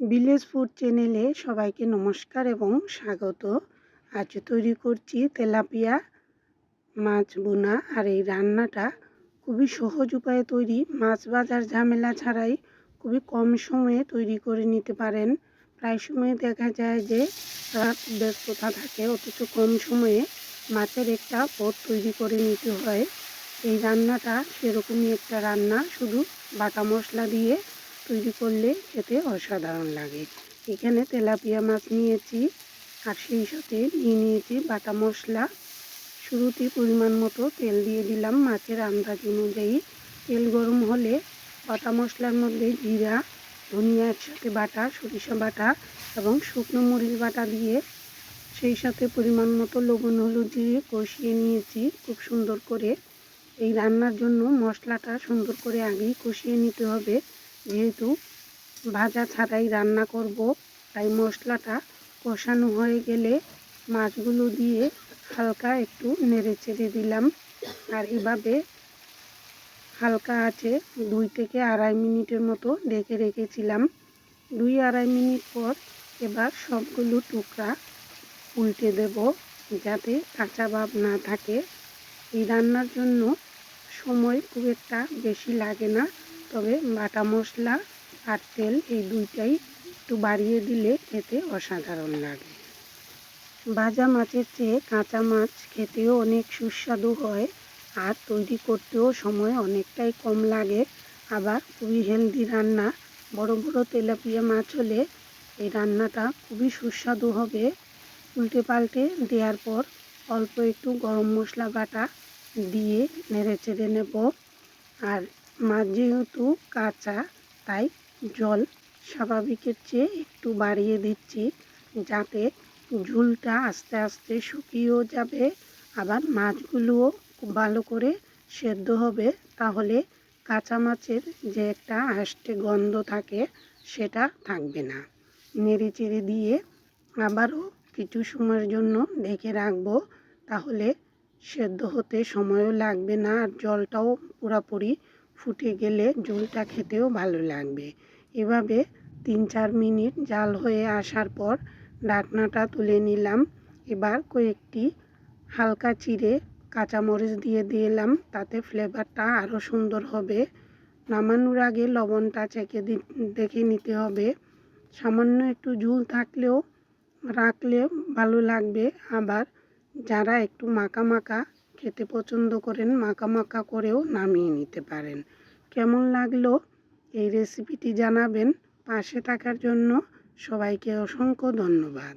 Village food চ্যানেলে সবাইকে নমস্কার এবং স্বাগত। আজ তৈরি করছি তেলাপিয়া, মাছ বোনা আর এই রান্নাটা খুবই সহজ উপায়ে তৈরি। মাছ বাজার ঝামেলা ছাড়াই খুবই কম সময়ে তৈরি করে নিতে পারেন। প্রায় সময় দেখা যায় যে রাত ব্যস্ততা থাকে, অথচ কম সময়ে মাছের একটা পদ তৈরি করে নিতে হয়। এই রান্নাটা সেরকমই একটা রান্না, শুধু বাটা মশলা দিয়ে তৈরি করলে খেতে অসাধারণ লাগে। এখানে তেলাপিয়া মাছ নিয়েছি আর সেই সাথে নিয়ে নিয়েছি বাটা মশলা। শুরুতে পরিমাণ মতো তেল দিয়ে দিলাম মাছের আন্দাজ অনুযায়ী। তেল গরম হলে বাটা মশলার মধ্যে জিরা, ধনিয়া একসাথে বাটা, সরিষা বাটা এবং শুকনো মরিচ বাটা দিয়ে সেই সাথে পরিমাণ মতো লবণ, হলুদ দিয়ে কষিয়ে নিয়েছি খুব সুন্দর করে। এই রান্নার জন্য মশলাটা সুন্দর করে আগেই কষিয়ে নিতে হবে। যেহেতু ভাজা ছাড়াই রান্না করব, তাই মশলাটা কষানো হয়ে গেলে মাছগুলো দিয়ে হালকা একটু নেড়ে চেড়ে দিলাম। আর এভাবে হালকা আছে দুই থেকে আড়াই মিনিটের মতো ডেকে রেখেছিলাম। দুই আড়াই মিনিট পর এবার সবগুলো টুকরা উল্টে দেব যাতে কাঁচা ভাব না থাকে। এই রান্নার জন্য সময় খুব একটা বেশি লাগে না। তবে বাটা মশলা আর তেল এই দুইটাই একটু বাড়িয়ে দিলে খেতে অসাধারণ লাগে। ভাজা মাছের চেয়ে কাঁচা মাছ খেতেও অনেক সুস্বাদু হয় আর তৈরি করতেও সময় অনেকটাই কম লাগে। আবার খুবই হেলদি রান্না, বড় বড় তেলাপিয়া মাছ হলে এই রান্নাটা খুবই সুস্বাদু হবে। উল্টে পাল্টে দেওয়ার পর অল্প একটু গরম মশলা বাটা দিয়ে নেড়ে চেড়ে নেব। আর মাছ যেহেতু কাঁচা, তাই জল স্বাভাবিকের চেয়ে একটু বাড়িয়ে দিচ্ছি যাতে ঝুলটা আস্তে আস্তে শুকিয়েও যাবে। আবার মাছগুলোও খুব ভালো করে সেদ্ধ হবে। তাহলে কাঁচা মাছের যে একটা আষ্টে গন্ধ থাকে, সেটা থাকবে না। নেড়ে চেড়ে দিয়ে আবারও কিছু সময়ের জন্য ঢেকে রাখব। তাহলে সেদ্ধ হতে সময়ও লাগবে না আর জলটাও পুরোপুরি ফুটে গেলে ঝোলটা খেতেও ভালো লাগবে। এভাবে তিন চার মিনিট জাল হয়ে আসার পর ঢাকনাটা তুলে নিলাম। এবার কয়েকটি হালকা চিড়ে কাঁচামরিচ দিয়ে দিলাম, তাতে ফ্লেভারটা আরও সুন্দর হবে। নামানোর আগে লবণটা চেকে দেখে নিতে হবে। সামান্য একটু ঝুল থাকলেও রাখলে ভালো লাগবে। আবার যারা একটু মাখা মাখা খেতে পছন্দ করেন, মাখা মাখা করেও নামিয়ে নিতে পারেন। কেমন লাগল এই রেসিপিটি জানাবেন? পাশে থাকার জন্য সবাইকে অসংখ্য ধন্যবাদ।